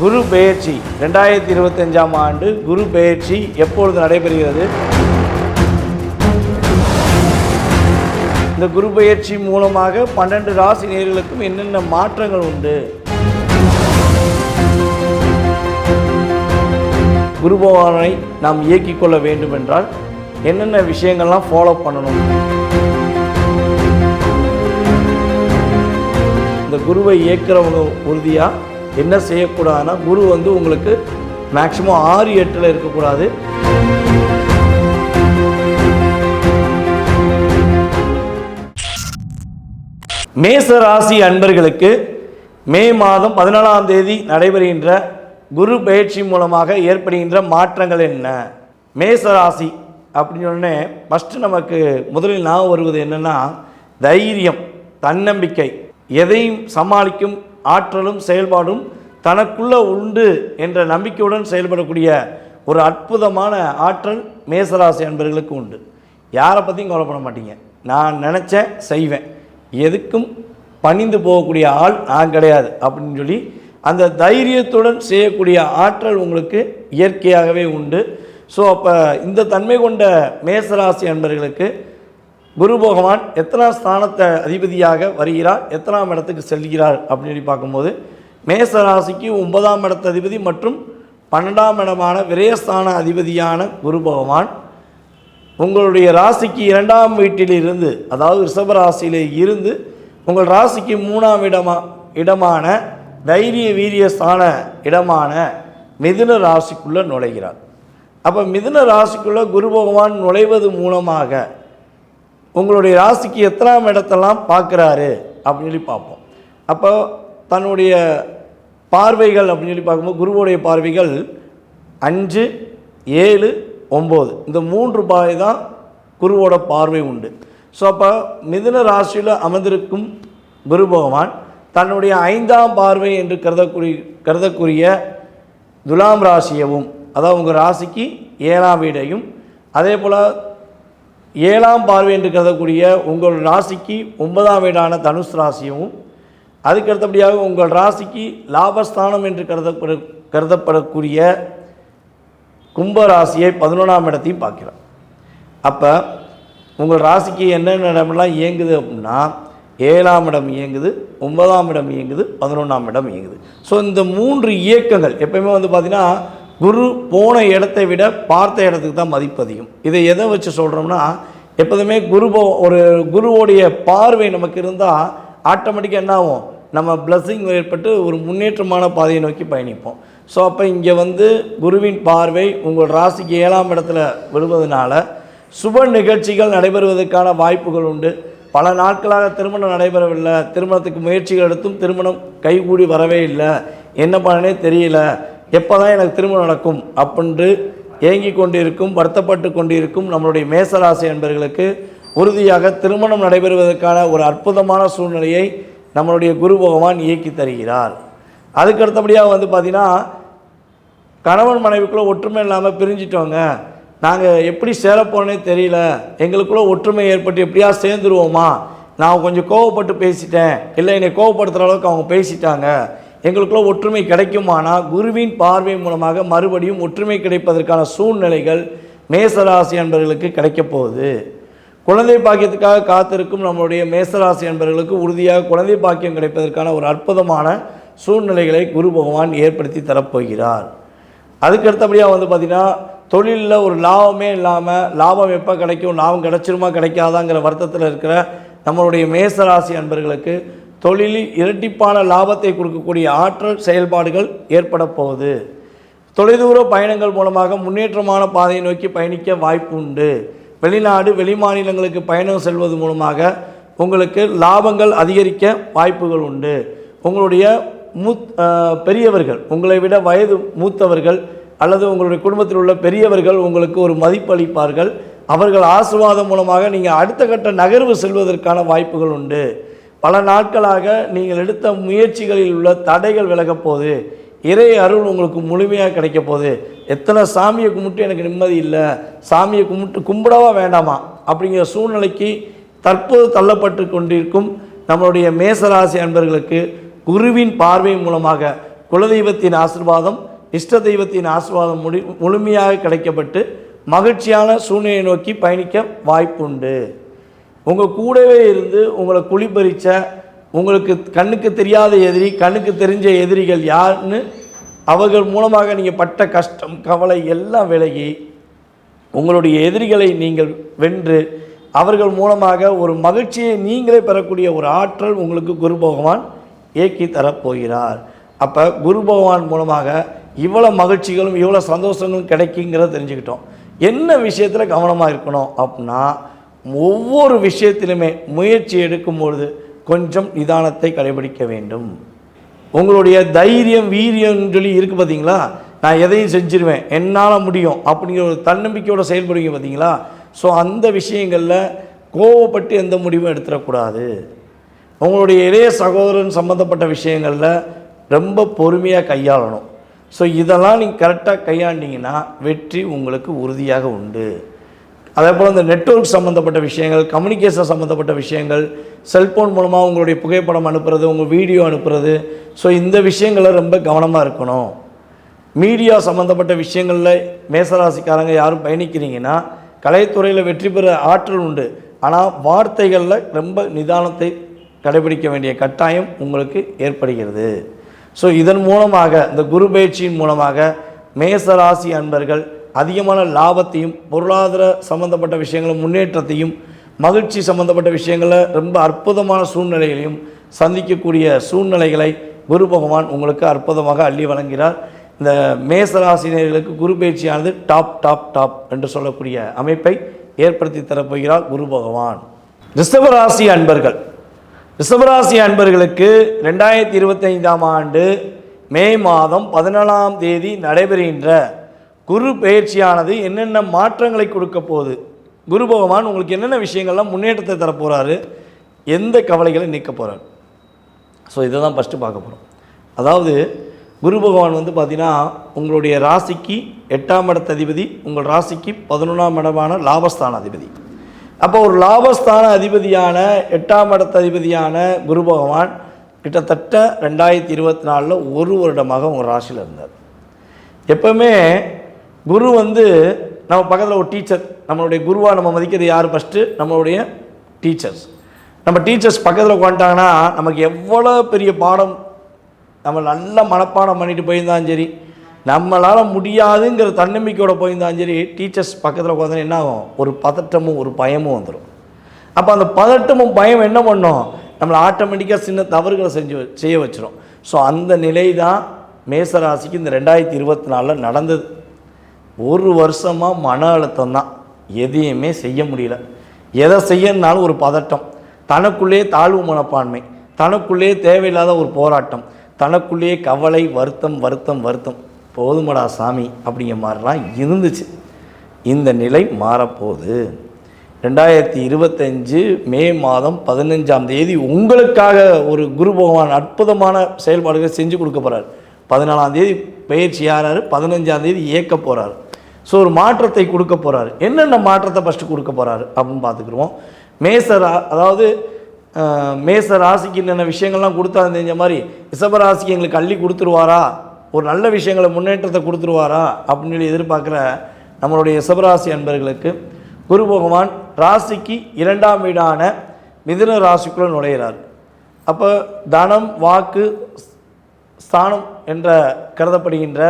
குரு பெயர்ச்சி ரெண்டாயிரத்தி இருபத்தஞ்சாம் ஆண்டு குரு பெயர்ச்சி எப்பொழுது நடைபெறுகிறது? இந்த குரு பெயர்ச்சி மூலமாக பன்னெண்டு ராசி நேர்களுக்கும் என்னென்ன மாற்றங்கள் உண்டு? குரு பகவானை நாம் இயக்கிக் கொள்ள வேண்டும் என்றால் என்னென்ன விஷயங்கள்லாம் ஃபாலோ பண்ணணும்? இந்த குருவை இயக்கிறவங்க உறுதியாக என்ன செய்யக்கூடாதுன்னா குரு வந்து உங்களுக்கு மேக்சிமம் ஆறு எட்டில் இருக்கக்கூடாது. மேச ராசி அன்பர்களுக்கு மே மாதம் பதினாலாம் தேதி நடைபெறுகின்ற குரு பயிற்சி மூலமாக ஏற்படுகின்ற மாற்றங்கள் என்ன? மேச ராசி அப்படின்னு சொன்னே ஃபஸ்ட்டு நமக்கு முதலில் நான் வருவது என்னென்னா தைரியம் தன்னம்பிக்கை. எதையும் சமாளிக்கும் ஆற்றலும் செயல்பாடும் தனக்குள்ள உண்டு என்ற நம்பிக்கையுடன் செயல்படக்கூடிய ஒரு அற்புதமான ஆற்றல் மேசராசி அன்பர்களுக்கு உண்டு. யாரை பற்றியும் கவலைப்பட மாட்டீங்க. நான் நினச்சேன் செய்வேன். எதுக்கும் பணிந்து போகக்கூடிய ஆள் நான் கிடையாது அப்படின்னு சொல்லி அந்த தைரியத்துடன் செய்யக்கூடிய ஆற்றல் உங்களுக்கு இயற்கையாகவே உண்டு. ஸோ அப்போ இந்த தன்மை கொண்ட மேசராசி அன்பர்களுக்கு குரு பகவான் எத்தனாம் ஸ்தானத்தை அதிபதியாக வருகிறார் எத்தனாம் இடத்துக்கு செல்கிறார் அப்படின்னு பார்க்கும்போது மேச ராசிக்கு ஒன்பதாம் இடத்த அதிபதி மற்றும் பன்னெண்டாம் இடமான விரயஸ்தான அதிபதியான குரு பகவான் உங்களுடைய ராசிக்கு இரண்டாம் வீட்டில் இருந்து அதாவது ரிஷப ராசியிலே இருந்து உங்கள் ராசிக்கு மூணாம் இடமா இடமான தைரிய வீரிய ஸ்தான இடமான மிதுன ராசிக்குள்ளே நுழைகிறார். அப்போ மிதுன ராசிக்குள்ளே குரு பகவான் நுழைவது மூலமாக உங்களுடைய ராசிக்கு எத்தனாம் இடத்தெல்லாம் பார்க்குறாரு? அப்படின்னு சொல்லி பார்ப்போம். அப்போ தன்னுடைய பார்வைகள் அப்படின்னு சொல்லி பார்க்கும்போது குருவுடைய பார்வைகள் அஞ்சு ஏழு ஒம்பது. இந்த மூன்று பாய் தான் குருவோட பார்வை உண்டு. ஸோ அப்போ மிதுன ராசியில் அமர்ந்திருக்கும் குரு பகவான் தன்னுடைய ஐந்தாம் பார்வை என்று கருதக்கூடிய கருதக்கூடிய துலாம் ராசியவும் அதாவது உங்கள் ராசிக்கு ஏழாம் வீடையும் அதே போல் ஏழாம் பார்வை என்று கருதக்கூடிய உங்கள் ராசிக்கு ஒன்பதாம் வீடான தனுஷ் ராசியும் அதுக்கு அடுத்தபடியாக உங்கள் ராசிக்கு லாபஸ்தானம் என்று கருதப்பட கருதப்படக்கூடிய கும்ப ராசியை பதினொன்றாம் இடத்தையும் பார்க்கிறோம் அப்போ உங்கள் ராசிக்கு என்னென்ன இடமெல்லாம் இயங்குது அப்படின்னா ஏழாம் இடம் இயங்குது ஒன்பதாம் இடம் இயங்குது பதினொன்றாம் இடம் இயங்குது. ஸோ இந்த மூன்று இயக்கங்கள் எப்பயுமே வந்து பார்த்திங்கன்னா குரு போன இடத்தை விட பார்த்த இடத்துக்கு தான் மதிப்பு அதிகம். இதை எதை வச்சு சொல்கிறோம்னா எப்போதுமே குரு போ- ஒரு குருவோடைய பார்வை நமக்கு இருந்தால் ஆட்டோமேட்டிக்காக என்ன ஆகும்? நம்ம பிளஸ்ஸிங் ஏற்பட்டு ஒரு முன்னேற்றமான பாதையை நோக்கி பயணிப்போம். ஸோ அப்போ இங்கே வந்து குருவின் பார்வை உங்கள் ராசிக்கு ஏழாம் இடத்துல விழுவதனால சுப நிகழ்ச்சிகள் நடைபெறுவதற்கான வாய்ப்புகள் உண்டு. பல நாட்களாக திருமணம் நடைபெறவில்லை. திருமணத்துக்கு முயற்சிகள் எடுத்தும் திருமணம் கைகூடி வரவே இல்லை. என்ன பண்ணனே தெரியல. எப்போ தான் எனக்கு திருமணம் நடக்கும் அப்படின்று ஏங்கி கொண்டிருக்கும் வருத்தப்பட்டு கொண்டிருக்கும் நம்மளுடைய மேசராசி என்பர்களுக்கு உறுதியாக திருமணம் நடைபெறுவதற்கான ஒரு அற்புதமான சூழ்நிலையை நம்மளுடைய குரு பகவான் இயக்கி தருகிறார். அதுக்கு அடுத்தபடியாக வந்து பார்த்திங்கன்னா கணவன் மனைவிக்குள்ளே ஒற்றுமை இல்லாமல் பிரிஞ்சிட்டோங்க. நாங்கள் எப்படி சேரப்போனே தெரியல. எங்களுக்குள்ளே ஒற்றுமை ஏற்பட்டு எப்படியா சேர்ந்துருவோமா? நான் கொஞ்சம் கோவப்பட்டு பேசிட்டேன். இல்லை என்னை கோவப்படுத்துகிற அளவுக்கு அவங்க பேசிட்டாங்க. எங்களுக்குள்ள ஒற்றுமை கிடைக்குமானால் குருவின் பார்வை மூலமாக மறுபடியும் ஒற்றுமை கிடைப்பதற்கான சூழ்நிலைகள் மேசராசி என்பவர்களுக்கு கிடைக்கப் போகுது. குழந்தை பாக்கியத்துக்காக காத்திருக்கும் நம்மளுடைய மேசராசி என்பவர்களுக்கு உறுதியாக குழந்தை பாக்கியம் கிடைப்பதற்கான ஒரு அற்புதமான சூழ்நிலைகளை குரு பகவான் ஏற்படுத்தி தரப்போகிறார். அதுக்கு அடுத்தபடியாக வந்து பார்த்திங்கன்னா தொழிலில் ஒரு லாபமே இல்லாமல் லாபம் எப்போ கிடைக்கும் லாபம் கிடைச்சிருமா கிடைக்காதாங்கிற வருத்தத்தில் இருக்கிற நம்மளுடைய மேசராசி அன்பர்களுக்கு தொழிலில் இரட்டிப்பான லாபத்தை கொடுக்கக்கூடிய ஆற்றல் செயல்பாடுகள் ஏற்பட போகுது தொலைதூர பயணங்கள் மூலமாக முன்னேற்றமான பாதையை நோக்கி பயணிக்க வாய்ப்பு உண்டு வெளிநாடு வெளிமாநிலங்களுக்கு பயணம் செல்வது மூலமாக உங்களுக்கு லாபங்கள் அதிகரிக்க வாய்ப்புகள் உண்டு. உங்களுடைய மூத் பெரியவர்கள் உங்களை விட வயது மூத்தவர்கள் அல்லது உங்களுடைய குடும்பத்தில் உள்ள பெரியவர்கள் உங்களுக்கு ஒரு மதிப்பளிப்பார்கள் அவர்கள் ஆசீர்வாதம் மூலமாக நீங்கள் அடுத்த கட்ட நகர்வு செல்வதற்கான வாய்ப்புகள் உண்டு. பல நாட்களாக நீங்கள் எடுத்த முயற்சிகளில் உள்ள தடைகள் விலகப் போகுது. இறை அருள் உங்களுக்கு முழுமையாக கிடைக்க போகுது. எத்தனை சாமியை கும்பிட்டு எனக்கு நிம்மதி இல்லை. சாமியை கும்பிட்டு கும்பிடவா வேண்டாமா? அப்படிங்கிற சூழ்நிலைக்கு தற்போது தள்ளப்பட்டு கொண்டிருக்கும் நம்மளுடைய மேசராசி அன்பர்களுக்கு குருவின் பார்வை மூலமாக குலதெய்வத்தின் ஆசீர்வாதம் இஷ்ட தெய்வத்தின் ஆசிர்வாதம் முடி முழுமையாக கிடைக்கப்பட்டு மகிழ்ச்சியான சூழ்நிலையை நோக்கி பயணிக்க வாய்ப்புண்டு. உங்கள் கூடவே இருந்து உங்களை குளிப்பறிச்ச உங்களுக்கு கண்ணுக்கு தெரியாத எதிரி கண்ணுக்கு தெரிஞ்ச எதிரிகள் யாருன்னு அவர்கள் மூலமாக நீங்கள் பட்ட கஷ்டம் கவலை எல்லாம் விலகி உங்களுடைய எதிரிகளை நீங்கள் வென்று அவர்கள் மூலமாக ஒரு மகிழ்ச்சியை நீங்களே பெறக்கூடிய ஒரு ஆற்றல் உங்களுக்கு குரு பகவான் இயக்கி தரப்போகிறார். அப்போ குரு பகவான் மூலமாக இவ்வளோ மகிழ்ச்சிகளும் இவ்வளோ சந்தோஷங்களும் கிடைக்குங்கிறத தெரிஞ்சுக்கிட்டோம். என்ன விஷயத்தில் கவனமாக இருக்கணும் அப்படின்னா ஒவ்வொரு விஷயத்திலுமே முயற்சி எடுக்கும் பொழுது கொஞ்சம் நிதானத்தை கடைபிடிக்க வேண்டும். உங்களுடைய தைரியம் வீரியம்னு சொல்லி இருக்குது பார்த்தீங்களா நான் எதையும் செஞ்சிருவேன் என்னால் முடியும் அப்படிங்கிற ஒரு தன்னம்பிக்கையோடு செயல்படுவீங்க பார்த்தீங்களா ஸோ அந்த விஷயங்களில் கோவப்பட்டு எந்த முடிவும் எடுத்துடக்கூடாது. உங்களுடைய இளைய சகோதரன் சம்மந்தப்பட்ட விஷயங்களில் ரொம்ப பொறுமையாக கையாளணும். ஸோ இதெல்லாம் நீங்கள் கரெக்டாக கையாண்டிங்கன்னா வெற்றி உங்களுக்கு உறுதியாக உண்டு. அதே போல் இந்த நெட்வொர்க் சம்மந்தப்பட்ட விஷயங்கள் கம்யூனிகேஷன் சம்மந்தப்பட்ட விஷயங்கள் செல்ஃபோன் மூலமாக உங்களுடைய புகைப்படம் அனுப்புறது உங்கள் வீடியோ அனுப்புறது. ஸோ இந்த விஷயங்களை ரொம்ப கவனமாக இருக்கணும். மீடியா சம்மந்தப்பட்ட விஷயங்களில் மேசராசிக்காரங்க யாரும் பயணிக்கிறீங்கன்னா கலைத்துறையில் வெற்றி பெற ஆற்றல் உண்டு. ஆனால் வார்த்தைகளில் ரொம்ப நிதானத்தை கடைபிடிக்க வேண்டிய கட்டாயம் உங்களுக்கு ஏற்படுகிறது. ஸோ இதன் மூலமாக இந்த குரு பயிற்சியின் மூலமாக மேசராசி அன்பர்கள் அதிகமான லாபத்தையும் பொருளாதார சம்பந்தப்பட்ட விஷயங்களும் முன்னேற்றத்தையும் மகிழ்ச்சி சம்பந்தப்பட்ட விஷயங்களில் ரொம்ப அற்புதமான சூழ்நிலைகளையும் சந்திக்கக்கூடிய சூழ்நிலைகளை குரு பகவான் உங்களுக்கு அற்புதமாக அள்ளி வழங்கிறார் இந்த மேசராசினியர்களுக்கு குரு பயிற்சியானது டாப் டாப் டாப் என்று சொல்லக்கூடிய அமைப்பை ஏற்படுத்தி தரப்போகிறார் குரு பகவான். ரிஷபராசி அன்பர்கள். ரிஷபராசி அன்பர்களுக்கு ரெண்டாயிரத்தி இருபத்தைந்தாம் ஆண்டு மே மாதம் பதினாலாம் தேதி நடைபெறுகின்ற குரு பயிற்சியானது என்னென்ன மாற்றங்களை கொடுக்க போகுது? குரு பகவான் உங்களுக்கு என்னென்ன விஷயங்கள்லாம் முன்னேற்றத்தை தரப்போகிறாரு எந்த கவலைகளை நீக்க போகிறார் ஸோ இதை தான் ஃபஸ்ட்டு பார்க்க போகிறோம் அதாவது குரு பகவான் வந்து பார்த்தீங்கன்னா உங்களுடைய ராசிக்கு எட்டாம் இடத்த அதிபதி உங்கள் ராசிக்கு பதினொன்றாம் இடமான லாபஸ்தான அதிபதி அப்போ ஒரு லாபஸ்தான அதிபதியான எட்டாம் இடத்த அதிபதியான குரு பகவான் கிட்டத்தட்ட ரெண்டாயிரத்தி இருபத்தி நாலில் ஒரு வருடமாக உங்கள் ராசியில் இருந்தார். எப்பவுமே குரு வந்து நம்ம பக்கத்தில் ஒரு டீச்சர் நம்மளுடைய குருவாக நம்ம மதிக்கிறது யார் ஃபஸ்ட்டு நம்மளுடைய டீச்சர்ஸ் நம்ம டீச்சர்ஸ் பக்கத்தில் உட்காந்துட்டாங்கன்னா நமக்கு எவ்வளோ பெரிய பாடம் நம்ம நல்ல மனப்பாடம் பண்ணிட்டு போயிருந்தாலும் சரி நம்மளால் முடியாதுங்கிற தன்னம்பிக்கையோட போயிருந்தாலும் சரி டீச்சர்ஸ் பக்கத்தில் உட்காந்து என்ன ஆகும்? ஒரு பதட்டமும் ஒரு பயமும் வந்துடும் அப்போ அந்த பதட்டமும் பயம் என்ன பண்ணும்? நம்மளை ஆட்டோமேட்டிக்காக சின்ன தவறுகளை செஞ்சு செய்ய வச்சிடும் ஸோ அந்த நிலை தான் மேசராசிக்கு இந்த ரெண்டாயிரத்தி இருபத்தி நாலில் நடந்தது. ஒரு வருஷமாக மன அழுத்தம் தான் எதையுமே செய்ய முடியல. எதை செய்யணுனாலும் ஒரு பதட்டம். தனக்குள்ளேயே தாழ்வு மனப்பான்மை தனக்குள்ளேயே தேவையில்லாத ஒரு போராட்டம் தனக்குள்ளேயே கவலை வருத்தம் வருத்தம் வருத்தம். போதுமடா சாமி அப்படிங்கிற மாதிரிலாம் இருந்துச்சு. இந்த நிலை மாறப்போகுது. ரெண்டாயிரத்தி இருபத்தஞ்சு மே மாதம் பதினஞ்சாம் தேதி உங்களுக்காக ஒரு குரு பகவான் அற்புதமான செயல்பாடுகள் செஞ்சு கொடுக்க போகிறார் பதினாலாம் தேதி பயிற்சி ஆறாரு பதினஞ்சாம் தேதி இயக்க போகிறார் ஸோ ஒரு மாற்றத்தை கொடுக்க போகிறாரு என்னென்ன மாற்றத்தை ஃபஸ்ட்டு கொடுக்க போகிறாரு அப்படின்னு பார்த்துக்குருவோம் மேசரா அதாவது மேச ராசிக்கு என்னென்ன விஷயங்கள்லாம் கொடுத்தா தெரிஞ்ச மாதிரி ரிஷப ராசிக்கு எங்களுக்கு அள்ளி கொடுத்துருவாரா? ஒரு நல்ல விஷயங்களை முன்னேற்றத்தை கொடுத்துருவாரா? அப்படின்னு சொல்லி எதிர்பார்க்குற நம்மளுடைய ரிஷபராசி அன்பர்களுக்கு குரு பகவான் ராசிக்கு இரண்டாம் வீடான மிதுன ராசிக்குள்ளே நுழைகிறார் அப்போ தனம் வாக்கு ஸ்தானம் என்ற கருதப்படுகின்ற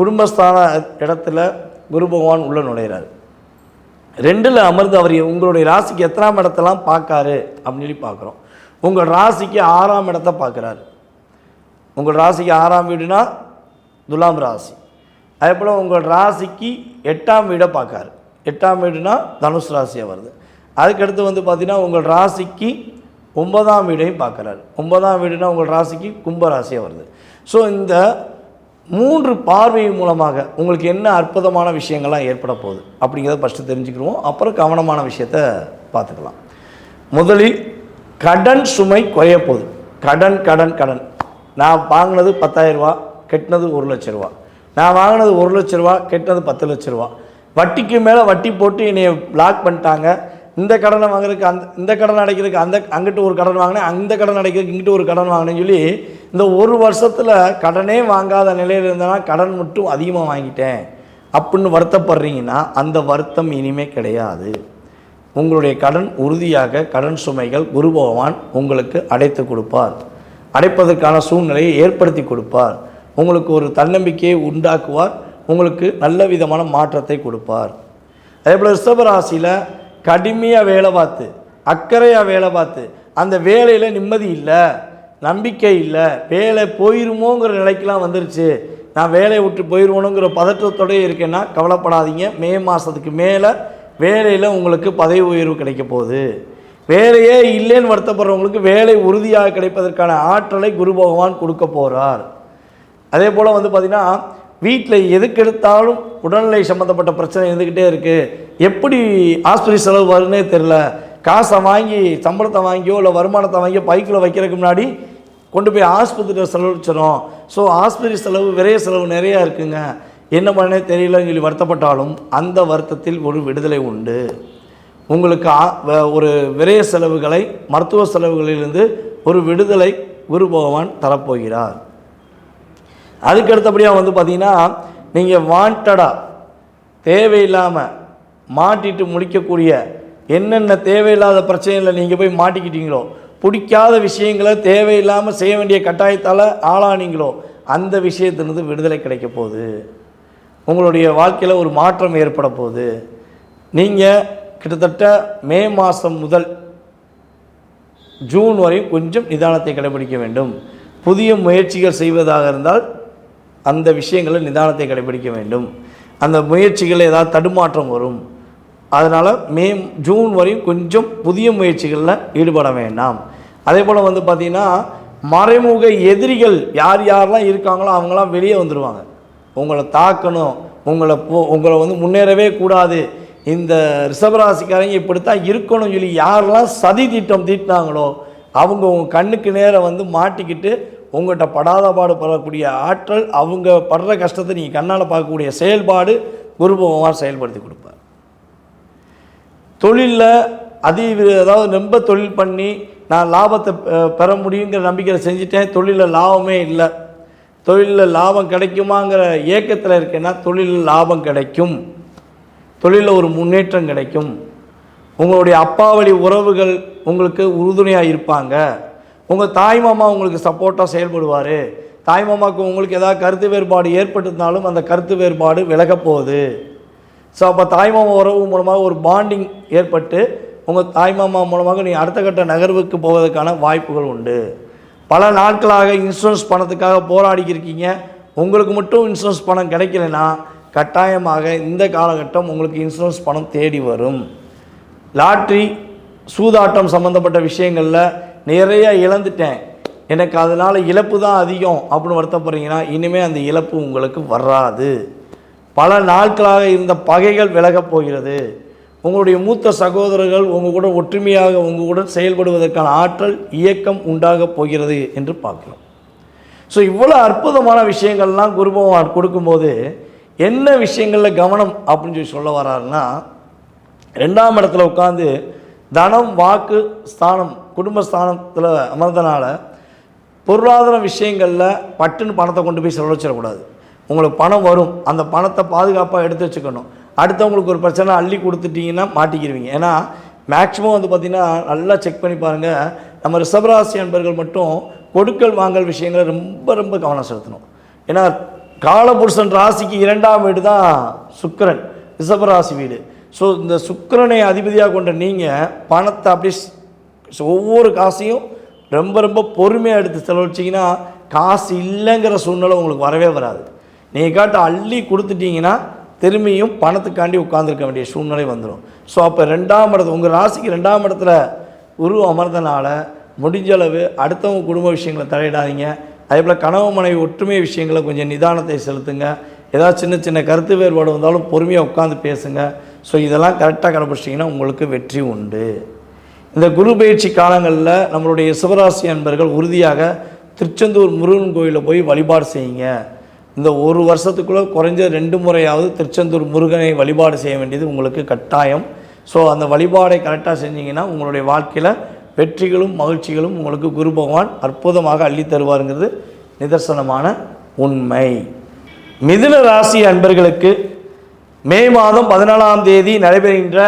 குடும்பஸ்தான இடத்துல குரு பகவான் உள்ளே நுழைகிறார் ரெண்டில் அமர்ந்து அவர் உங்களுடைய ராசிக்கு எத்தனாம் இடத்தெல்லாம் பார்க்காரு அப்படின்னு சொல்லி பார்க்குறோம். உங்கள் ராசிக்கு ஆறாம் இடத்தை பார்க்குறாரு. உங்கள் ராசிக்கு ஆறாம் வீடுனா துலாம் ராசி. அதே போல் உங்கள் ராசிக்கு எட்டாம் வீடை பார்க்காரு. எட்டாம் வீடுனா தனுஷ் ராசியாக வருது. அதுக்கடுத்து வந்து பார்த்திங்கன்னா உங்கள் ராசிக்கு ஒன்பதாம் வீடையும் பார்க்குறாரு. ஒன்பதாம் வீடுனா உங்கள் ராசிக்கு கும்ப ராசியாக வருது. ஸோ இந்த மூன்று பார்வை மூலமாக உங்களுக்கு என்ன அற்புதமான விஷயங்கள்லாம் ஏற்பட போகுது அப்படிங்கிறத ஃபஸ்ட்டு தெரிஞ்சுக்கிடுவோம். அப்புறம் கவனமான விஷயத்த பார்த்துக்கலாம். முதலில் கடன் சுமை குறைய போகுது. கடன் கடன் கடன். நான் வாங்கினது பத்தாயிரரூபா கெட்டினது ஒரு லட்ச ரூபா. நான் வாங்கினது ஒரு லட்ச ரூபா கெட்டினது பத்து லட்ச ரூபா. வட்டிக்கு மேலே வட்டி போட்டு என்னையை பிளாக் பண்ணிட்டாங்க. இந்த கடனை வாங்குறதுக்கு அந்த இந்த கடன் அடைக்கிறதுக்கு அந்த அங்கிட்டு ஒரு கடன் வாங்கினேன் அந்த கடன் அடைக்கிறதுக்கு இங்கிட்டு ஒரு கடன் வாங்கினேன்னு சொல்லி இந்த ஒரு வருஷத்தில் கடனே வாங்காத நிலையில் இருந்தனா கடன் மட்டும் அதிகமாக வாங்கிட்டேன் அப்படின்னு வருத்தப்படுறீங்கன்னா அந்த வருத்தம் இனிமே கிடையாது. உங்களுடைய கடன் உறுதியாக கடன் சுமைகள் குரு பகவான் உங்களுக்கு அடைத்து கொடுப்பார். அடைப்பதற்கான சூழ்நிலையை ஏற்படுத்தி கொடுப்பார். உங்களுக்கு ஒரு தன்னம்பிக்கையை உண்டாக்குவார். உங்களுக்கு நல்ல விதமான மாற்றத்தை கொடுப்பார். அதே போல் ரிஷபராசியில் கடுமையாக வேலை பார்த்து அக்கறையாக வேலை பார்த்து அந்த வேலையில் நிம்மதி இல்லை. நம்பிக்கை இல்லை. வேலை போயிருமோங்கிற நிலைக்கெலாம் வந்துருச்சு. நான் வேலையை விட்டு போயிடுவோனுங்கிற பதற்றத்தோடயே இருக்கேன்னா கவலைப்படாதீங்க. மே மாதத்துக்கு மேலே வேலையில் உங்களுக்கு பதவி உயர்வு கிடைக்க போகுது. வேலையே இல்லைன்னு வருத்தப்படுறவங்களுக்கு வேலை உறுதியாக கிடைப்பதற்கான ஆற்றலை குரு பகவான் கொடுக்க போகிறார் அதே போல் வந்து பார்த்திங்கன்னா வீட்டில் எதுக்கெடுத்தாலும் உடல்நிலை சம்மந்தப்பட்ட பிரச்சனை இருந்துக்கிட்டே இருக்குது எப்படி ஆஸ்பத்திரி செலவு வரும்னே தெரில காசை வாங்கி சம்பளத்தை வாங்கியோ இல்லை வருமானத்தை வாங்கியோ பைக்கில் வைக்கிறதுக்கு முன்னாடி கொண்டு போய் ஆஸ்பத்திரியில் செலவழிச்சிடும் ஸோ ஆஸ்பத்திரி செலவு விரைய செலவு நிறையா இருக்குங்க. என்ன பண்ணே தெரியலன்னு சொல்லி வருத்தப்பட்டாலும் அந்த வருத்தத்தில் ஒரு விடுதலை உண்டு. உங்களுக்கு ஆ- வ- ஒரு விரைய செலவுகளை மருத்துவ செலவுகளிலிருந்து ஒரு விடுதலை குரு பகவான் தரப்போகிறார். அதுக்கு அடுத்தபடியாக வந்து பார்த்தீங்கன்னா நீங்கள் வாண்டடாக தேவையில்லாமல் மாட்டிட்டு முடிக்கக்கூடிய என்னென்ன தேவையில்லாத பிரச்சனையில் நீங்கள் போய் மாட்டிக்கிட்டீங்களோ பிடிக்காத விஷயங்களை தேவையில்லாமல் செய்ய வேண்டிய கட்டாயத்தால் ஆளானீங்களோ அந்த விஷயத்திலிருந்து விடுதலை கிடைக்க போகுது. உங்களுடைய வாழ்க்கையில் ஒரு மாற்றம் ஏற்பட போகுது. நீங்கள் கிட்டத்தட்ட மே மாதம் முதல் ஜூன் வரை கொஞ்சம் நிதானத்தை கடைபிடிக்க வேண்டும். புதிய முயற்சிகள் செய்வதாக இருந்தால் அந்த விஷயங்களில் நிதானத்தை கடைபிடிக்க வேண்டும். அந்த முயற்சிகளில் ஏதாவது தடுமாற்றம் வரும். அதனால் மே ஜூன் வரையும் கொஞ்சம் புதிய முயற்சிகளில் ஈடுபட வேண்டாம். அதே போல் வந்து பார்த்திங்கன்னா மறைமுக எதிரிகள் யார் யாரெல்லாம் இருக்காங்களோ அவங்களாம் வெளியே வந்துடுவாங்க உங்களை தாக்கணும் உங்களை போ உங்களை வந்து முன்னேறவே கூடாது. இந்த ரிஷபராசிக்காரங்க இப்படித்தான் இருக்கணும்னு சொல்லி யாரெல்லாம் சதி திட்டம் தீட்டினாங்களோ அவங்க உங்கள் கண்ணுக்கு நேரம் வந்து மாட்டிக்கிட்டு உங்கள்கிட்ட படாத பாடு படக்கூடிய ஆற்றல் அவங்க படுற கஷ்டத்தை நீங்கள் கண்ணால் பார்க்கக்கூடிய செயல்பாடு குரு பகவான் செயல்படுத்தி கொடுப்பார். தொழிலில் அதி அதாவது ரொம்ப தொழில் பண்ணி நான் லாபத்தை பெ- பெற முடியுங்கிற நம்பிக்கையில் செஞ்சுட்டேன். தொழிலில் லாபமே இல்லை. தொழிலில் லாபம் கிடைக்குமாங்கிற ஏக்கத்தில் இருக்கேன்னா தொழிலில் லாபம் கிடைக்கும். தொழிலில் ஒரு முன்னேற்றம் கிடைக்கும். உங்களுடைய அப்பா வழி உறவுகள் உங்களுக்கு உறுதுணையாக இருப்பாங்க. உங்கள் தாய் மாமா உங்களுக்கு சப்போர்ட்டாக செயல்படுவார். தாய் மாமாவுக்கு உங்களுக்கு ஏதாவது கருத்து வேறுபாடு ஏற்பட்டிருந்தாலும் அந்த கருத்து வேறுபாடு விலகப்போகுது ஸோ அப்போ தாய்மாமா உறவு மூலமாக ஒரு பாண்டிங் ஏற்பட்டு உங்கள் தாய்மாமா மூலமாக நீங்கள் அடுத்த கட்ட நகர்வுக்கு போவதற்கான வாய்ப்புகள் உண்டு. பல நாட்களாக இன்சூரன்ஸ் பணத்துக்காக போராடிக்கிருக்கீங்க உங்களுக்கு மட்டும் இன்சூரன்ஸ் பணம் கிடைக்கலனா கட்டாயமாக இந்த காலகட்டம் உங்களுக்கு இன்சூரன்ஸ் பணம் தேடி வரும். லாட்ரி சூதாட்டம் சம்மந்தப்பட்ட விஷயங்களில் நிறைய இழந்துட்டேன். எனக்கு அதனால் இழப்பு தான் அதிகம் அப்படின்னு வருத்தப்படுறீங்கன்னா இனிமேல் அந்த இழப்பு உங்களுக்கு வராது. பல நாட்களாக இருந்த பகைகள் விலகப் போகிறது. உங்களுடைய மூத்த சகோதரர்கள் உங்கள் கூட ஒற்றுமையாக உங்கள் கூட செயல்படுவதற்கான ஆற்றல் இயக்கம் உண்டாகப் போகிறது என்று பார்க்கிறோம். ஸோ இவ்வளோ அற்புதமான விஷயங்கள்லாம் குரு பகவான் கொடுக்கும்போது என்ன விஷயங்களில் கவனம் அப்படின்னு சொல்லி சொல்ல வர்றாருன்னா ரெண்டாம் இடத்துல உட்காந்து தனம் வாக்கு ஸ்தானம் குடும்பஸ்தானத்தில் அமர்ந்தனால பொருளாதார விஷயங்களில் பட்டுன்னு பணத்தை கொண்டு போய் செலவழிச்சிடக்கூடாது உங்களுக்கு பணம் வரும் அந்த பணத்தை பாதுகாப்பாக எடுத்து வச்சுக்கணும். அடுத்தவங்களுக்கு ஒரு பிரச்சனை அள்ளி கொடுத்துட்டீங்கன்னா மாட்டிக்கிருவீங்க. ஏன்னா மேக்ஸிமம் வந்து பார்த்திங்கன்னா நல்லா செக் பண்ணி பாருங்கள் நம்ம ரிஷபராசி அன்பர்கள் மட்டும் கொடுக்கல் வாங்கல் விஷயங்களை ரொம்ப ரொம்ப கவனம் செலுத்தணும். ஏன்னா காலபுருஷன் ராசிக்கு இரண்டாம் வீடு தான் சுக்கிரன் ரிஷபராசி வீடு. ஸோ இந்த சுக்கரனை அதிபதியாக கொண்ட நீங்கள் பணத்தை அப்படியே ஸ்- ஒவ்வொரு காசையும் ரொம்ப ரொம்ப பொறுமையாக எடுத்து செலவழிச்சிங்கன்னா காசு இல்லைங்கிற சூழ்நிலை உங்களுக்கு வரவே வராது. நீங்கள் காட்ட அள்ளி கொடுத்துட்டீங்கன்னா திரும்பியும் பணத்துக்காண்டி உட்காந்துருக்க வேண்டிய சூழ்நிலை வந்துடும் ஸோ அப்போ ரெண்டாம் இடத்து உங்கள் ராசிக்கு ரெண்டாம் இடத்துல குரு அமர்ந்தனால முடிஞ்சளவு அடுத்தவங்க குடும்ப விஷயங்களை தலையிடாதீங்க. அதே போல் கனவு மனைவி ஒற்றுமை விஷயங்களை கொஞ்சம் நிதானத்தை செலுத்துங்க. ஏதாவது சின்ன சின்ன கருத்து வேறுபாடு வந்தாலும் பொறுமையாக உட்காந்து பேசுங்க. ஸோ இதெல்லாம் கரெக்டாக கடைபிடிச்சிங்கன்னா உங்களுக்கு வெற்றி உண்டு. இந்த குரு பயிற்சி காலங்களில் நம்மளுடைய சிவராசி அன்பர்கள் உறுதியாக திருச்செந்தூர் முருகன் கோயிலில் போய் வழிபாடு செய்யுங்க. இந்த ஒரு வருஷத்துக்குள்ளே குறைஞ்ச ரெண்டு முறையாவது திருச்செந்தூர் முருகனை வழிபாடு செய்ய வேண்டியது உங்களுக்கு கட்டாயம். ஸோ அந்த வழிபாடை கரெக்டாக செஞ்சீங்கன்னா உங்களுடைய வாழ்க்கையில் வெற்றிகளும் மகிழ்ச்சிகளும் உங்களுக்கு குரு பகவான் அற்புதமாக அள்ளி தருவாருங்கிறது நிதர்சனமான உண்மை. மிதுன ராசி அன்பர்களுக்கு மே மாதம் பதினாலாம் தேதி நடைபெறுகின்ற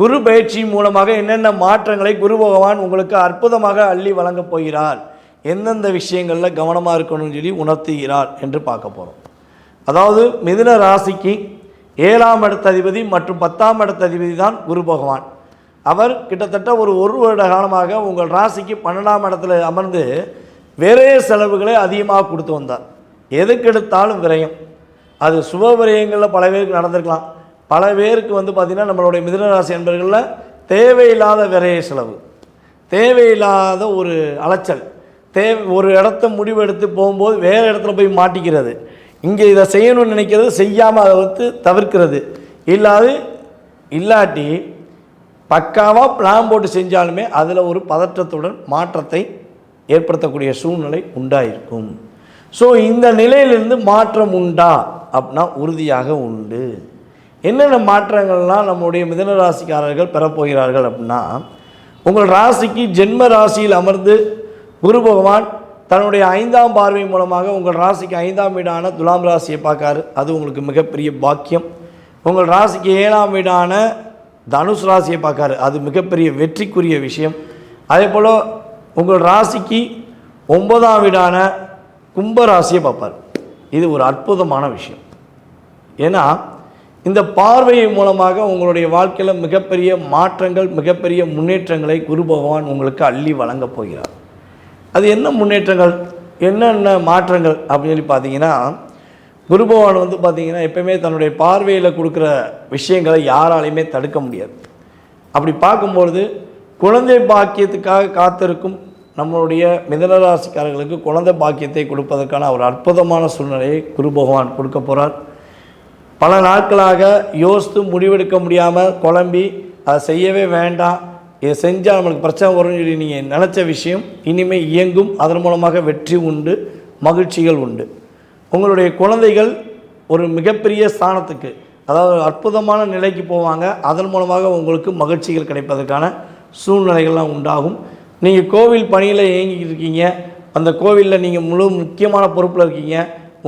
குரு பயிற்சி மூலமாக என்னென்ன மாற்றங்களை குரு பகவான் உங்களுக்கு அற்புதமாக அள்ளி வழங்கப் போகிறார்? எந்தெந்த விஷயங்களில் கவனமாக இருக்கணும்னு சொல்லி உணர்த்துகிறார் என்று பார்க்க போகிறோம் அதாவது மிதுன ராசிக்கு ஏழாம் இடத்த அதிபதி மற்றும் பத்தாம் இடத்த அதிபதி தான் குரு பகவான். அவர் கிட்டத்தட்ட ஒரு ஒரு வருட காலமாக உங்கள் ராசிக்கு பன்னெண்டாம் இடத்துல அமர்ந்து விரைய செலவுகளை அதிகமாக கொடுத்து வந்தார். எதுக்கு எடுத்தாலும் விரயம். அது சுப விரயங்களில் பல பேருக்கு நடந்திருக்கலாம். பல பேருக்கு வந்து பார்த்திங்கன்னா நம்மளுடைய மிதுனராசி என்பர்களில் தேவையில்லாத விரைய செலவு. தேவையில்லாத ஒரு அலைச்சல். தேவை ஒரு இடத்த முடிவெடுத்து போகும்போது வேறு இடத்துல போய் மாட்டிக்கிறது. இங்கே இதை செய்யணும்னு நினைக்கிறது செய்யாமல் அதை வந்து தவிர்க்கிறது. இல்லாது இல்லாட்டி பக்காவாக பிளான் போட்டு செஞ்சாலுமே அதில் ஒரு பதற்றத்துடன் மாற்றத்தை ஏற்படுத்தக்கூடிய சூழ்நிலை உண்டாயிருக்கும். ஸோ இந்த நிலையிலிருந்து மாற்றம் உண்டா? அப்படின்னா உறுதியாக உண்டு. என்னென்ன மாற்றங்கள்லாம் நம்முடைய மிதன ராசிக்காரர்கள் பெறப்போகிறார்கள் அப்படின்னா உங்கள் ராசிக்கு ஜென்ம ராசியில் அமர்ந்து குரு பகவான் தன்னுடைய ஐந்தாம் பார்வை மூலமாக உங்கள் ராசிக்கு ஐந்தாம் வீடான துலாம் ராசியை பார்க்காரு. அது உங்களுக்கு மிகப்பெரிய பாக்கியம். உங்கள் ராசிக்கு ஏழாம் வீடான தனுஷ் ராசியை பார்க்காரு. அது மிகப்பெரிய வெற்றிக்குரிய விஷயம். அதே போல் உங்கள் ராசிக்கு ஒன்பதாம் வீடான கும்ப ராசியை பார்ப்பார். இது ஒரு அற்புதமான விஷயம். ஏன்னா இந்த பார்வையின் மூலமாக உங்களுடைய வாழ்க்கையில் மிகப்பெரிய மாற்றங்கள் மிகப்பெரிய முன்னேற்றங்களை குரு பகவான் உங்களுக்கு அள்ளி வழங்கப் போகிறார். அது என்ன முன்னேற்றங்கள்? என்னென்ன மாற்றங்கள்? அப்படின்னு சொல்லி பார்த்தீங்கன்னா குரு பகவான் வந்து பார்த்திங்கன்னா எப்பயுமே தன்னுடைய பார்வையில் கொடுக்குற விஷயங்களை யாராலையுமே தடுக்க முடியாது. அப்படி பார்க்கும்பொழுது குழந்தை பாக்கியத்துக்காக காத்திருக்கும் நம்மளுடைய மிதனராசிக்காரர்களுக்கு குழந்தை பாக்கியத்தை கொடுப்பதற்கான ஒரு அற்புதமான சூழ்நிலையை குரு பகவான் கொடுக்க போகிறார் பல நாட்களாக யோசித்து முடிவெடுக்க முடியாமல் குழம்பி அதை செய்யவே வேண்டாம். இதை செஞ்சால் நம்மளுக்கு பிரச்சனை வரும்னு சொல்லி நீங்கள் நினச்ச விஷயம் இனிமேல் இயங்கும். அதன் மூலமாக வெற்றி உண்டு மகிழ்ச்சிகள் உண்டு. உங்களுடைய குழந்தைகள் ஒரு மிகப்பெரிய ஸ்தானத்துக்கு அதாவது அற்புதமான நிலைக்கு போவாங்க. அதன் மூலமாக உங்களுக்கு மகிழ்ச்சிகள் கிடைப்பதற்கான சூழ்நிலைகள்லாம் உண்டாகும். நீங்கள் கோவில் பணியில் இயங்கிக்கிட்டு இருக்கீங்க. அந்த கோவிலில் நீங்கள் முழு முக்கியமான பொறுப்பில் இருக்கீங்க.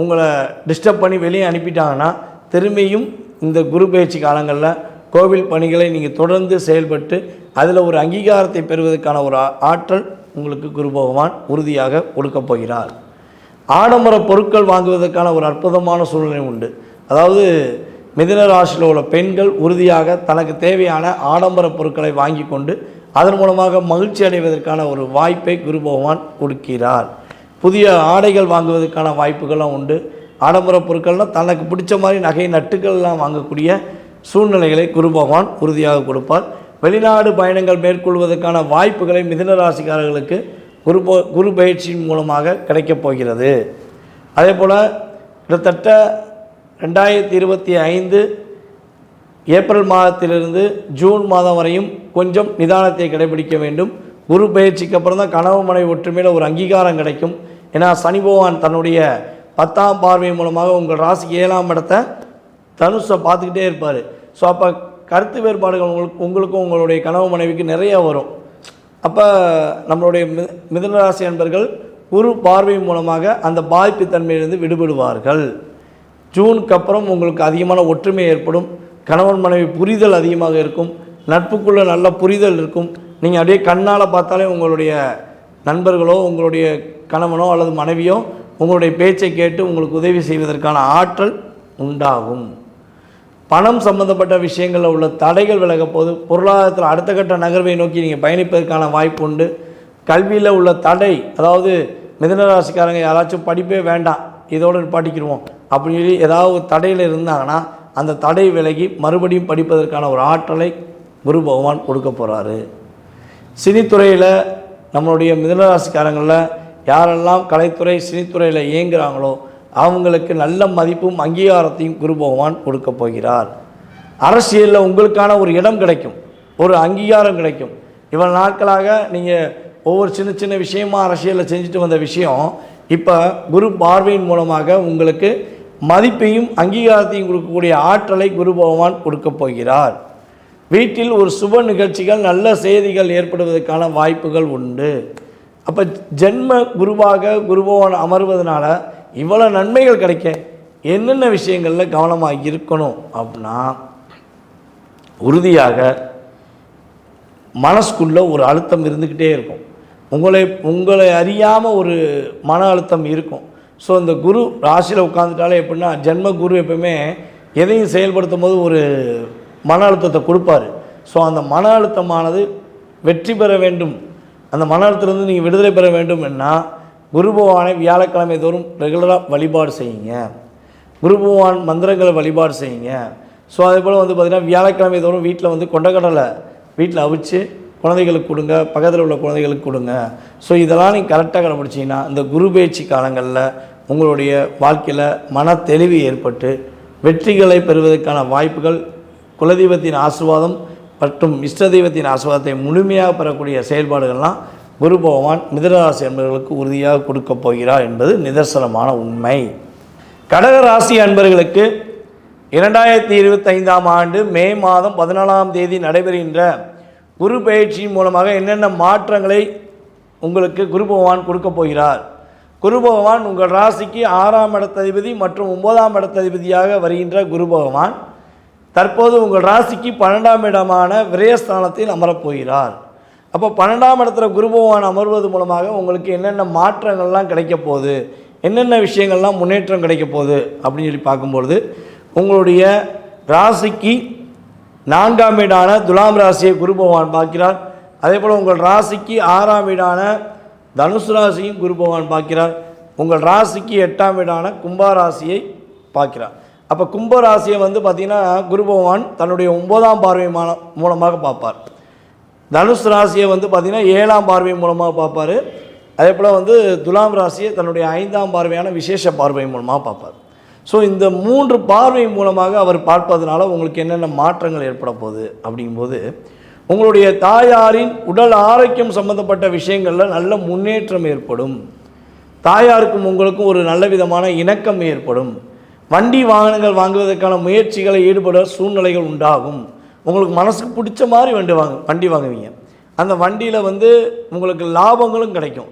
உங்களை டிஸ்டர்ப் பண்ணி வெளியே அனுப்பிட்டாங்கன்னா திரும்பியும் இந்த குரு பயிற்சி காலங்களில் கோவில் பணிகளை நீங்கள் தொடர்ந்து செயல்பட்டு அதில் ஒரு அங்கீகாரத்தை பெறுவதற்கான ஒரு ஆற்றல் உங்களுக்கு குரு பகவான் உறுதியாக கொடுக்கப் போகிறார். ஆடம்பர பொருட்கள் வாங்குவதற்கான ஒரு அற்புதமான சூழ்நிலை உண்டு. அதாவது மிதின ராசியில் உள்ள பெண்கள் உறுதியாக தனக்கு தேவையான ஆடம்பர பொருட்களை வாங்கி கொண்டு அதன் மூலமாக மகிழ்ச்சி அடைவதற்கான ஒரு வாய்ப்பை குரு பகவான் கொடுக்கிறார். புதிய ஆடைகள் வாங்குவதற்கான வாய்ப்புகளும் உண்டு. ஆடம்பர பொருட்கள்னால் தனக்கு பிடிச்ச மாதிரி நகை நட்டுக்கள்லாம் வாங்கக்கூடிய சூழ்நிலைகளை குரு பகவான் உறுதியாக கொடுப்பார். வெளிநாடு பயணங்கள் மேற்கொள்வதற்கான வாய்ப்புகளை மிதுன ராசிக்காரர்களுக்கு குரு போ- குரு பயிற்சியின் மூலமாக கிடைக்கப் போகிறது. அதே போல் கிட்டத்தட்ட ரெண்டாயிரத்தி இருபத்தி ஐந்து ஏப்ரல் மாதத்திலிருந்து ஜூன் மாதம் வரையும் கொஞ்சம் நிதானத்தை கடைபிடிக்க வேண்டும். குரு பயிற்சிக்கு அப்புறம் தான் கனவு மனை ஒற்றுமையில் ஒரு அங்கீகாரம் கிடைக்கும். ஏன்னா சனி பகவான் தன்னுடைய பத்தாம் பார்வை மூலமாக உங்கள் ராசிக்கு ஏழாம் இடத்த தனுஷை பார்த்துக்கிட்டே இருப்பார். ஸோ அப்போ கருத்து வேறுபாடுகள் உங்களுக்கு உங்களுக்கும் உங்களுடைய கனவு மனைவிக்கு நிறைய வரும். அப்போ நம்மளுடைய மி மிதுனராசி அன்பர்கள் குரு பார்வை மூலமாக அந்த பாதிப்பு தன்மையிலிருந்து விடுபடுவார்கள். ஜூனுக்கு அப்புறம் உங்களுக்கு அதிகமான ஒற்றுமை ஏற்படும். கணவன் மனைவி புரிதல் அதிகமாக இருக்கும். நட்புக்குள்ளே நல்ல புரிதல் இருக்கும். நீங்கள் அப்படியே கண்ணால் பார்த்தாலே உங்களுடைய நண்பர்களோ உங்களுடைய கணவனோ அல்லது மனைவியோ உங்களுடைய பேச்சை கேட்டு உங்களுக்கு உதவி செய்வதற்கான ஆற்றல் உண்டாகும். பணம் சம்பந்தப்பட்ட விஷயங்களில் உள்ள தடைகள் விலக போது பொருளாதாரத்தில் அடுத்த கட்ட நகர்வை நோக்கி நீங்கள் பயணிப்பதற்கான வாய்ப்பு உண்டு. கல்வியில் உள்ள தடை அதாவது மிதனராசிக்காரங்க யாராச்சும் படிப்பே வேண்டாம் இதோடு நிப்பாட்டிக்கிடுவோம் அப்படின்னு சொல்லி ஏதாவது தடையில் இருந்தாங்கன்னா அந்த தடை விலகி மறுபடியும் படிப்பதற்கான ஒரு ஆற்றலை குரு பகவான் கொடுக்க போகிறாரு சினித்துறையில் நம்மளுடைய மிதனராசிக்காரங்களில் யாரெல்லாம் கலைத்துறை சினித்துறையில் இயங்குகிறாங்களோ அவங்களுக்கு நல்ல மதிப்பும் அங்கீகாரத்தையும் குரு பகவான் கொடுக்க போகிறார். அரசியலில் உங்களுக்கான ஒரு இடம் கிடைக்கும். ஒரு அங்கீகாரம் கிடைக்கும். இவ்வளவு நாட்களாக நீங்கள் ஒவ்வொரு சின்ன சின்ன விஷயமா அரசியலில் செஞ்சுட்டு வந்த விஷயம் இப்போ குரு பார்வையின் மூலமாக உங்களுக்கு மதிப்பையும் அங்கீகாரத்தையும் கொடுக்கக்கூடிய ஆற்றலை குரு பகவான் கொடுக்க போகிறார். வீட்டில் ஒரு சுப நிகழ்ச்சிகள் நல்ல செய்திகள் ஏற்படுவதற்கான வாய்ப்புகள் உண்டு. அப்போ ஜென்ம குருவாக குருபவன் அமர்வதனால இவ்வளோ நன்மைகள் கிடைக்க என்னென்ன விஷயங்களில் கவனமாக இருக்கணும் அப்படின்னா உறுதியாக மனசுக்குள்ளே ஒரு அழுத்தம் இருந்துக்கிட்டே இருக்கும். உங்களை உங்களை அறியாமல் ஒரு மன அழுத்தம் இருக்கும். ஸோ இந்த குரு ராசியில் உட்காந்துட்டாலே எப்படின்னா ஜென்ம குரு எப்பவுமே எதையும் செயல்படுத்தும் போது ஒரு மன அழுத்தத்தை கொடுப்பாரு. ஸோ அந்த மன அழுத்தமானது வெற்றி பெற வேண்டும். அந்த மன அழுத்தத்திலிருந்து நீங்கள் விடுதலை பெற வேண்டும். என்ன? குரு பகவானை வியாழக்கிழமை தோறும் ரெகுலராக வழிபாடு செய்யுங்க. குரு பகவான் மந்திரங்களை வழிபாடு செய்யுங்க. ஸோ அதே போல் வந்து பார்த்திங்கன்னா வியாழக்கிழமை தோறும் வீட்டில் வந்து கொண்டக்கடலை வீட்டில் அவிச்சு குழந்தைகளுக்கு கொடுங்க பக்கத்தில் உள்ள குழந்தைகளுக்கு கொடுங்க. ஸோ இதெல்லாம் நீங்கள் கரெக்டாக கடைப்பிடிச்சிங்கன்னா இந்த குரு பயிற்சி காலங்களில் உங்களுடைய வாழ்க்கையில் மன தெளிவு ஏற்பட்டு வெற்றிகளை பெறுவதற்கான வாய்ப்புகள் குலதெய்வத்தின் ஆசீர்வாதம் மற்றும் இஷ்ட தெய்வத்தின் ஆசிர்வாதத்தை முழுமையாக பெறக்கூடிய செயல்பாடுகள்லாம் குரு பகவான் மிதராசி அன்பர்களுக்கு உறுதியாக கொடுக்கப் போகிறார் என்பது நிதர்சனமான உண்மை. கடக ராசி அன்பர்களுக்கு இரண்டாயிரத்தி இருபத்தைந்தாம் ஆண்டு மே மாதம் பதினாலாம் தேதி நடைபெறுகின்ற குரு பயிற்சியின் மூலமாக என்னென்ன மாற்றங்களை உங்களுக்கு குரு பகவான் கொடுக்கப் போகிறார்? குரு பகவான் உங்கள் ராசிக்கு ஆறாம் இடத்ததிபதி மற்றும் ஒன்பதாம் இடத்ததிபதியாக வருகின்ற குரு பகவான் தற்போது உங்கள் ராசிக்கு பன்னெண்டாம் இடமான விரயஸ்தானத்தில் அமரப் போகிறார். அப்போ பன்னெண்டாம் இடத்துல குரு பகவான் அமர்வது மூலமாக உங்களுக்கு என்னென்ன மாற்றங்கள்லாம் கிடைக்க போகுது? என்னென்ன விஷயங்கள்லாம் முன்னேற்றம் கிடைக்க போகுது? அப்படின்னு சொல்லி பார்க்கும்பொழுது உங்களுடைய ராசிக்கு நான்காம் வீடான துலாம் ராசியை குரு பகவான் பார்க்கிறார். அதே போல் உங்கள் ராசிக்கு ஆறாம் வீடான தனுசு ராசியும் குரு பகவான் பார்க்கிறார். உங்கள் ராசிக்கு எட்டாம் வீடான கும்பா ராசியை பார்க்கிறார். அப்போ கும்ப ராசியை வந்து பார்த்திங்கன்னா குரு பகவான் தன்னுடைய ஒன்பதாம் பார்வை மூலமாக பார்ப்பார். தனுஷ் ராசியை வந்து பார்த்திங்கன்னா ஏழாம் பார்வை மூலமாக பார்ப்பார். அதே போல் வந்து துலாம் ராசியை தன்னுடைய ஐந்தாம் பார்வையான விசேஷ பார்வை மூலமாக பார்ப்பார். ஸோ இந்த மூன்று பார்வை மூலமாக அவர் பார்ப்பதனால உங்களுக்கு என்னென்ன மாற்றங்கள் ஏற்பட போகுது அப்படிங்கும்போது உங்களுடைய தாயாரின் உடல் ஆரோக்கியம் சம்பந்தப்பட்ட விஷயங்களில் நல்ல முன்னேற்றம் ஏற்படும். தாயாருக்கும் உங்களுக்கும் ஒரு நல்ல விதமான இணக்கம் ஏற்படும். வண்டி வாகனங்கள் வாங்குவதற்கான முயற்சிகளை ஈடுபட சூழ்நிலைகள் உண்டாகும். உங்களுக்கு மனசுக்கு பிடிச்ச மாதிரி வண்டி வாங்க வண்டி வாங்குவீங்க. அந்த வண்டியில் வந்து உங்களுக்கு லாபங்களும் கிடைக்கும்.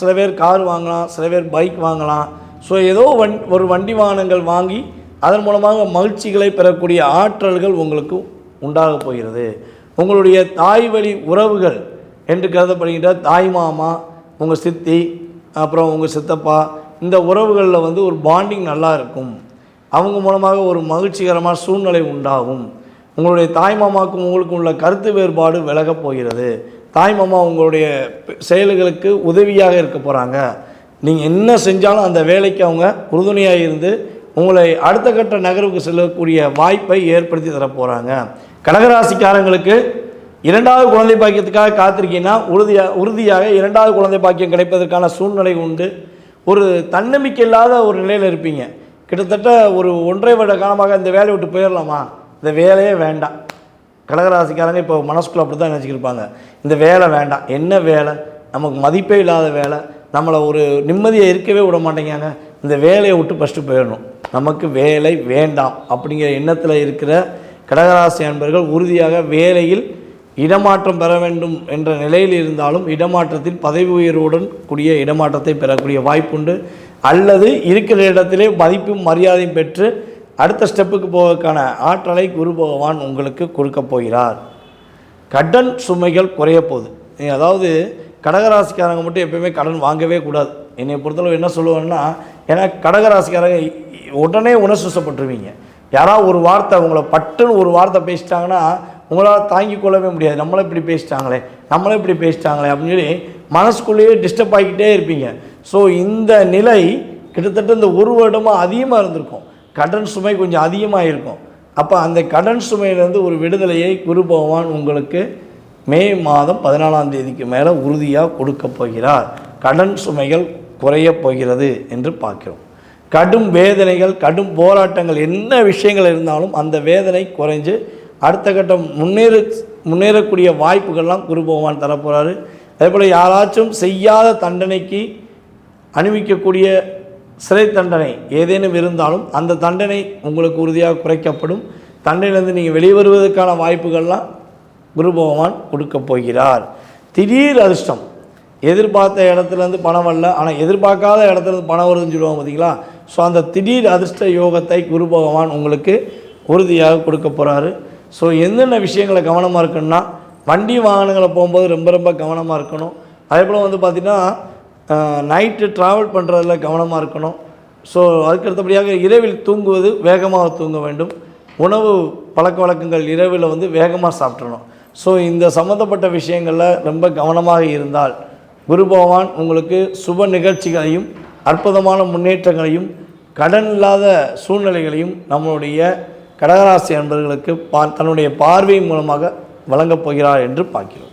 சில பேர் கார் வாங்கலாம் சில பேர் பைக் வாங்கலாம். ஸோ ஏதோ வண் ஒரு வண்டி வாகனங்கள் வாங்கி அதன் மூலமாக மகிழ்ச்சிகளை பெறக்கூடிய ஆற்றல்கள் உங்களுக்கு உண்டாக போகிறது. உங்களுடைய தாய் வழி உறவுகள் என்று கருதப்படுகின்ற தாய் மாமா உங்கள் சித்தி அப்புறம் உங்கள் சித்தப்பா இந்த உறவுகளில் வந்து ஒரு பாண்டிங் நல்லா இருக்கும். அவங்க மூலமாக ஒரு மகிழ்ச்சிகரமான சூழ்நிலை உண்டாகும். உங்களுடைய தாய் மாமாவுக்கும் உங்களுக்கும் உள்ள கருத்து வேறுபாடு விலகப் போகிறது. தாய் மாமா உங்களுடைய செயல்களுக்கு உதவியாக இருக்க போகிறாங்க நீங்கள் என்ன செஞ்சாலும் அந்த வேலைக்கு அவங்க உறுதுணையாக இருந்து உங்களை அடுத்த கட்ட நகர்வுக்கு செல்லக்கூடிய வாய்ப்பை ஏற்படுத்தி தர போகிறாங்க கடகராசிக்காரங்களுக்கு இரண்டாவது குழந்தை பாக்கியத்துக்காக காத்திருக்கீங்கன்னா உறுதியாக உறுதியாக இரண்டாவது குழந்தை பாக்கியம் கிடைப்பதற்கான சூழ்நிலை உண்டு. ஒரு தன்னம்பிக்கை இல்லாத ஒரு நிலையில் இருப்பீங்க. கிட்டத்தட்ட ஒரு ஒன்றரை வருட காலமாக இந்த வேலையை விட்டு போயிடலாமா? இந்த வேலையே வேண்டாம். கடகராசிக்காரங்க இப்போ மனசுக்குள்ள அப்படி தான் நினச்சிக்கிருப்பாங்க. இந்த வேலை வேண்டாம். என்ன வேலை? நமக்கு மதிப்பே இல்லாத வேலை. நம்மளை ஒரு நிம்மதியை இருக்கவே விட மாட்டேங்காங்க இந்த வேலையை விட்டு ஃபஸ்ட்டு போயிடணும். நமக்கு வேலை வேண்டாம். அப்படிங்கிற எண்ணத்தில் இருக்கிற கடகராசி அன்பர்கள் உறுதியாக வேலையில் இடமாற்றம் பெற வேண்டும் என்ற நிலையில் இருந்தாலும் இடமாற்றத்தில் பதவி உயர்வுடன் கூடிய இடமாற்றத்தை பெறக்கூடிய வாய்ப்புண்டு. அல்லது இருக்கிற இடத்திலே மதிப்பும் மரியாதையும் பெற்று அடுத்த ஸ்டெப்புக்கு போவதற்கான ஆற்றலை குரு பகவான் உங்களுக்கு கொடுக்கப் போகிறார். கடன் சுமைகள் குறைய போகுது. அதாவது கடகராசிக்காரங்க மட்டும் எப்பயுமே கடன் வாங்கவே கூடாது. என்னை பொறுத்தளவு என்ன சொல்லுவேன்னா ஏன்னா கடகராசிக்காரங்க உடனே உணர்ச்சிப்பட்டுருவீங்க யாராவது ஒரு வார்த்தை உங்களை பட்டுன்னு ஒரு வார்த்தை பேசிட்டாங்கன்னா உங்களால் தாங்கி கொள்ளவே முடியாது. நம்மளே இப்படி பேசிட்டாங்களே நம்மளே இப்படி பேசிட்டாங்களே அப்படின்னு சொல்லி மனசுக்குள்ளேயே டிஸ்டர்ப் ஆகிக்கிட்டே இருப்பீங்க. ஸோ இந்த நிலை கிட்டத்தட்ட இந்த ஒரு வருடமாக அதிகமாக இருந்திருக்கும். கடன் சுமை கொஞ்சம் அதிகமாக இருக்கும் அப்போ அந்த கடன் சுமையிலேருந்து ஒரு விடுதலையை குரு பகவான் உங்களுக்கு மே மாதம் பதினாலாம் தேதிக்கு மேலே உறுதியாக கொடுக்க போகிறார். கடன் சுமைகள் குறையப் போகிறது என்று பார்க்கிறோம். கடும் வேதனைகள் கடும் போராட்டங்கள் என்ன விஷயங்கள் இருந்தாலும் அந்த வேதனை குறைஞ்சு அடுத்த கட்டம் முன்னேற முன்னேறக்கூடிய வாய்ப்புகள்லாம் குரு பகவான் தரப்போகிறாரு அதே போல் யாராச்சும் செய்யாத தண்டனைக்கு அணிவிக்கக்கூடிய சிறை தண்டனை ஏதேனும் இருந்தாலும் அந்த தண்டனை உங்களுக்கு உறுதியாக குறைக்கப்படும். தண்டனையிலிருந்து நீங்கள் வெளியே வருவதற்கான வாய்ப்புகள்லாம் குரு பகவான் கொடுக்க போகிறார். திடீர் அதிர்ஷ்டம். எதிர்பார்த்த இடத்துலேருந்து பணம் வரல. ஆனால் எதிர்பார்க்காத இடத்துலேருந்து பணம் வருதுன்னு சொல்லுவாங்க பார்த்தீங்களா ஸோ அந்த திடீர் அதிர்ஷ்ட யோகத்தை குரு பகவான் உங்களுக்கு உறுதியாக கொடுக்க போகிறாரு ஸோ என்னென்ன விஷயங்களை கவனமாக இருக்குன்னா வண்டி வாகனங்களை போகும்போது ரொம்ப ரொம்ப கவனமாக இருக்கணும். அதே போல் வந்து பார்த்திங்கன்னா நைட்டு ட்ராவல் பண்ணுறதுல கவனமாக இருக்கணும். ஸோ அதுக்கு அடுத்தபடியாக இரவில் தூங்குவது வேகமாக தூங்க வேண்டும். உணவு பழக்க வழக்கங்கள் இரவில் வந்து வேகமாக சாப்பிட்றணும் ஸோ இந்த சம்மந்தப்பட்ட விஷயங்களில் ரொம்ப கவனமாக இருந்தால் குரு பகவான் உங்களுக்கு சுப நிகழ்ச்சிகளையும் அற்புதமான முன்னேற்றங்களையும் கடன் இல்லாத சூழ்நிலைகளையும் நம்மளுடைய கடகராசி அன்பர்களுக்கு பா தன்னுடைய பார்வை மூலமாக வழங்கப் போகிறார் என்று பார்க்கிறோம்.